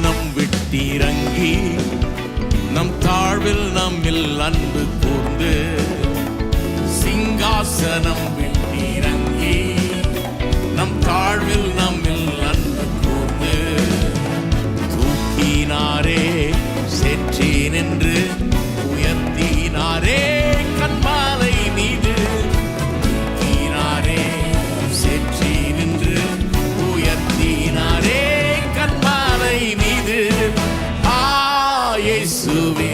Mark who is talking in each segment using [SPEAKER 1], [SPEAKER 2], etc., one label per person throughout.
[SPEAKER 1] சிங்காசனம் விட்டிறங்கி நம் தாழ்வில் நம்மில் அன்பு கூர்ந்து சிங்காசனம் விட்டிறங்கி நம் தாழ்வில் நம்மில் அன்பு கூர்ந்து தூக்கினாரே செற்றி என்று ஆ இயேசுவே.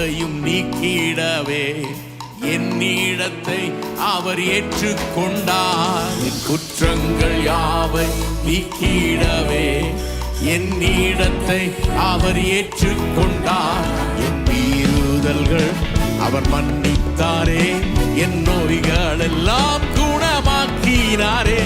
[SPEAKER 1] யாவையும் நீக்கிடவே என் நீடத்தை அவர் ஏற்றுக்கொண்டார். குற்றங்கள் யாவை நீக்கிடவே என் நீடத்தை அவர் ஏற்றுக்கொண்டார். என் மீறுதல்கள் அவர் மன்னித்தாரே. என் நோய்கள் எல்லாம் குணமாக்கினாரே.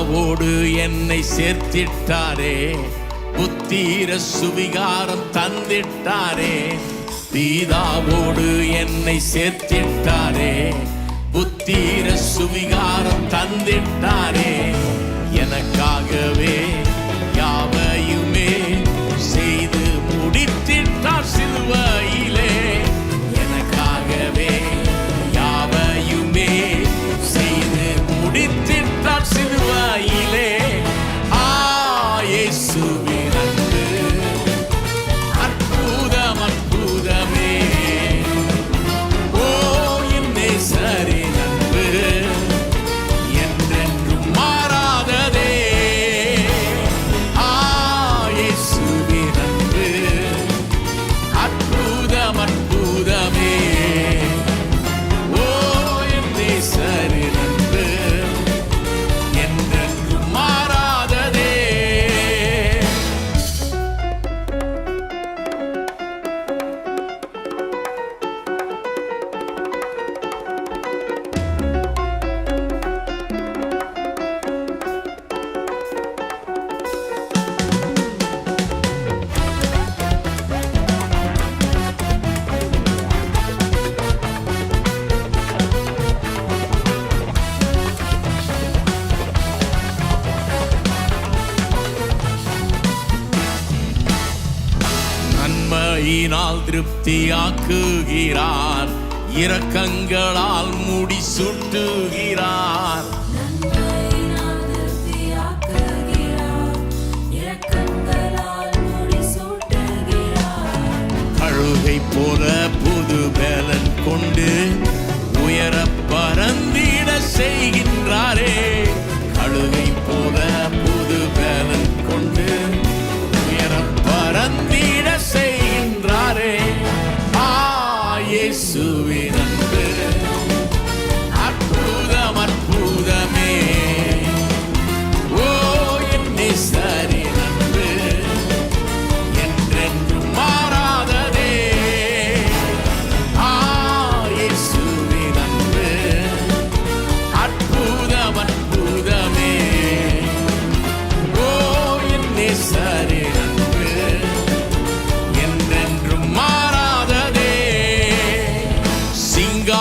[SPEAKER 1] பிதாவோடு என்னை சேர்த்திட்டாரே. புத்தீர சுவிகாரம் தந்திட்டாரே. பீதாவோடு என்னை சேர்த்திட்டாரே. புத்தீர சுவிகாரம் தந்திட்டாரே. திருப்தியாக்குகிறார். இரக்கங்களால் முடி சுட்டுகிறார்.
[SPEAKER 2] நன்மையினால்
[SPEAKER 1] அழுகை போல புது பலன் கொண்டு உயர பறந்திட செய்கின்றாரே. அழுகை போல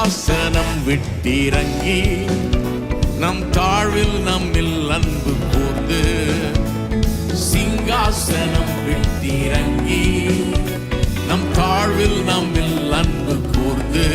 [SPEAKER 1] வாசனம் விட்டிறங்கி நம் தாழ்வில் நம்மில் அன்பு கூர்ந்து சிங்காசனம் விட்டிறங்கி நம் தாழ்வில் நம்மில் அன்பு கூர்ந்து